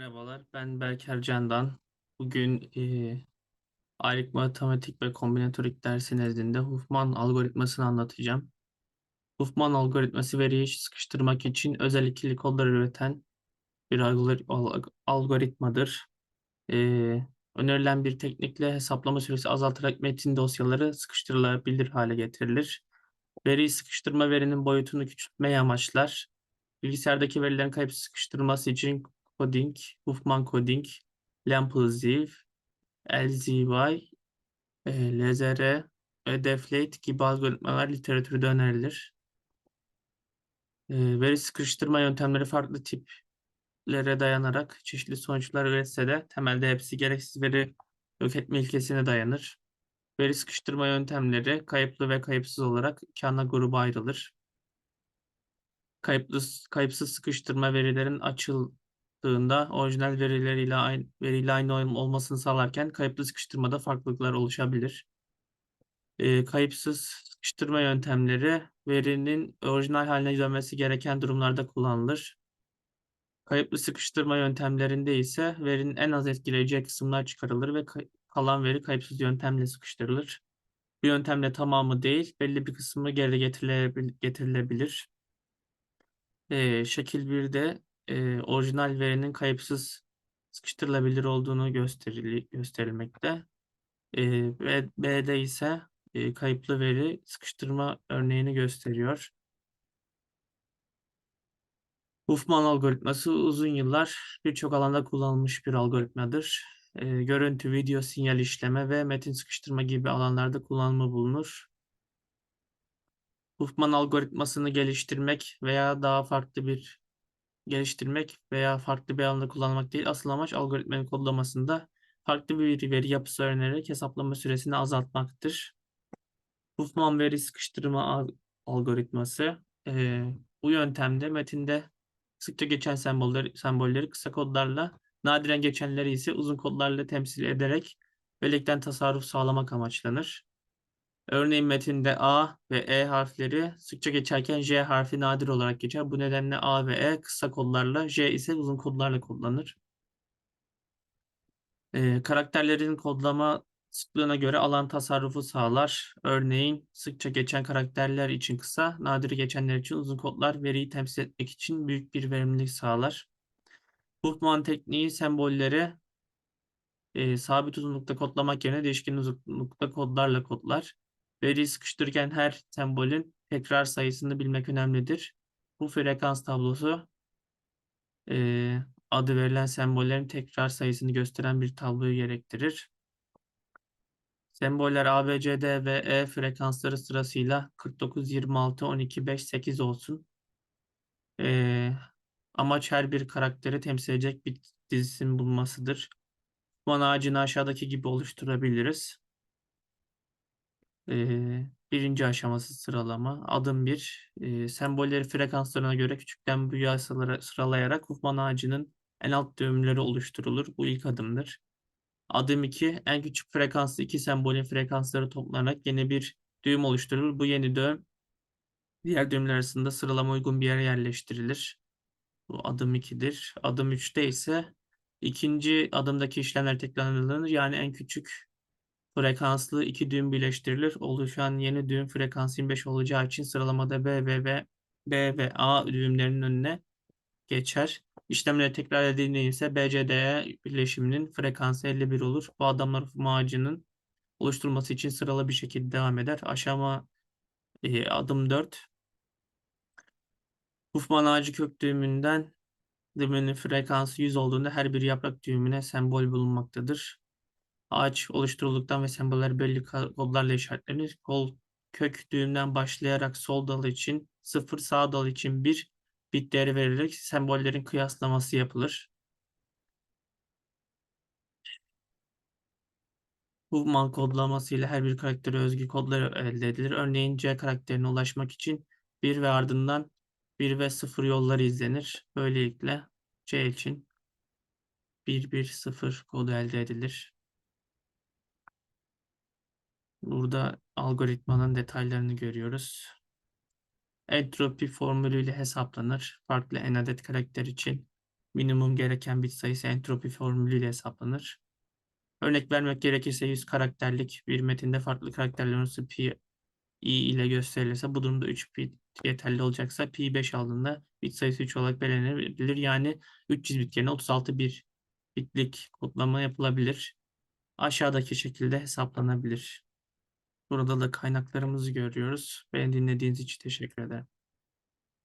Merhabalar, ben Berker Candan. Bugün eee aritmetik matematik ve kombinatorik dersi nezdinde Huffman algoritmasını anlatacağım. Huffman algoritması veriyi sıkıştırmak için özel ikili kodlar üreten bir algori- al- algoritmadır. Eee, önerilen bir teknikle hesaplama süresi azaltarak metin dosyaları sıkıştırılabilir hale getirilir. Veriyi sıkıştırma verinin boyutunu küçültmeyi amaçlar. Bilgisayardaki verilerin kayıpsız sıkıştırılması için coding, Huffman coding, Lamplziv, LZY, e, LZR ve Deflate gibi algoritmalar literatürde önerilir. E, veri sıkıştırma yöntemleri farklı tiplere dayanarak çeşitli sonuçlar üretse de temelde hepsi gereksiz veri yok etme ilkesine dayanır. Veri sıkıştırma yöntemleri kayıplı ve kayıpsız olarak iki ana gruba ayrılır. Kayıplı, kayıpsız sıkıştırma verilerin açıldığında orijinal verileriyle aynı, veriyle aynı olmasını sağlarken kayıplı sıkıştırmada farklılıklar oluşabilir. E, kayıpsız sıkıştırma yöntemleri verinin orijinal haline dönmesi gereken durumlarda kullanılır. Kayıplı sıkıştırma yöntemlerinde ise verinin en az etkileyeceği kısımlar çıkarılır ve kalan veri kayıpsız yöntemle sıkıştırılır. Bu yöntemle tamamı değil, belli bir kısmı geri getirilebilir. E, şekil 1'de e, orijinal verinin kayıpsız sıkıştırılabilir olduğunu gösterili, gösterilmekte. E, ve B'de ise e, kayıplı veri sıkıştırma örneğini gösteriyor. Huffman algoritması uzun yıllar birçok alanda kullanılmış bir algoritmadır. E, görüntü, video, sinyal işleme ve metin sıkıştırma gibi alanlarda kullanımı bulunur. Huffman algoritmasını geliştirmek veya daha farklı bir geliştirmek veya farklı bir alanda kullanmak değil. Asıl amaç algoritmanın kodlamasında farklı bir veri yapısı öğrenerek hesaplama süresini azaltmaktır. Huffman veri sıkıştırma algoritması e, bu yöntemde metinde sıkça geçen sembolleri, sembolleri kısa kodlarla, nadiren geçenleri ise uzun kodlarla temsil ederek bellekten tasarruf sağlamak amaçlanır. Örneğin metinde A ve E harfleri sıkça geçerken J harfi nadir olarak geçer. Bu nedenle A ve E kısa kodlarla, J ise uzun kodlarla kodlanır. Ee, karakterlerin kodlama sıklığına göre alan tasarrufu sağlar. Örneğin sıkça geçen karakterler için kısa, nadir geçenler için uzun kodlar veriyi temsil etmek için büyük bir verimlilik sağlar. Huffman tekniği sembolleri e, sabit uzunlukta kodlamak yerine değişken uzunlukta kodlarla kodlar. Veriyi sıkıştırırken her sembolün tekrar sayısını bilmek önemlidir. Bu frekans tablosu e, adı verilen sembollerin tekrar sayısını gösteren bir tabloyu gerektirir. Semboller A, B, C, D ve E frekansları sırasıyla 49, 26, 12, 5, 8 olsun. Ee, amaç her bir karakteri temsil edecek bir dizisinin bulmasıdır. Bu ağacını aşağıdaki gibi oluşturabiliriz. Ee, birinci aşaması sıralama. Adım 1. Ee, sembolleri frekanslarına göre küçükten büyüğe sıralayarak Huffman ağacının en alt düğümleri oluşturulur. Bu ilk adımdır. Adım 2. En küçük frekanslı iki sembolün frekansları toplanarak yeni bir düğüm oluşturulur. Bu yeni düğüm diğer düğümler arasında sıralama uygun bir yere yerleştirilir. Bu adım 2'dir. Adım 3'te ise ikinci adımdaki işlemler tekrarlanır. Yani en küçük frekanslı iki düğüm birleştirilir. Oluşan yeni düğüm frekansı 25 olacağı için sıralamada B ve B, B ve A düğümlerinin önüne geçer. İşlemleri tekrar edildiğinde ise BCDE birleşiminin frekansı 51 olur. Bu adamlar ağacının oluşturulması için sıralı bir şekilde devam eder. Aşama e, adım 4. Huffman ağacı kök düğümünden düğümünün frekansı 100 olduğunda her bir yaprak düğümüne sembol bulunmaktadır. Ağaç oluşturulduktan ve semboller belli kodlarla işaretlenir. Kol kök düğümden başlayarak sol dal için 0, sağ dal için 1, bit değeri verilerek sembollerin kıyaslaması yapılır. Huffman kodlaması ile her bir karaktere özgü kodlar elde edilir. Örneğin C karakterine ulaşmak için 1 ve ardından 1 ve 0 yolları izlenir. Böylelikle C için 1 1 0 kodu elde edilir. Burada algoritmanın detaylarını görüyoruz. Entropi formülüyle hesaplanır. Farklı n adet karakter için minimum gereken bit sayısı entropi formülüyle hesaplanır. Örnek vermek gerekirse 100 karakterlik bir metinde farklı karakterlerin arası pi i ile gösterilirse bu durumda 3 bit yeterli olacaksa pi 5 aldığında bit sayısı 3 olarak belirlenebilir. Yani 300 bit yerine 36 bir bitlik kodlama yapılabilir. Aşağıdaki şekilde hesaplanabilir. Burada da kaynaklarımızı görüyoruz. Beni dinlediğiniz için teşekkür ederim.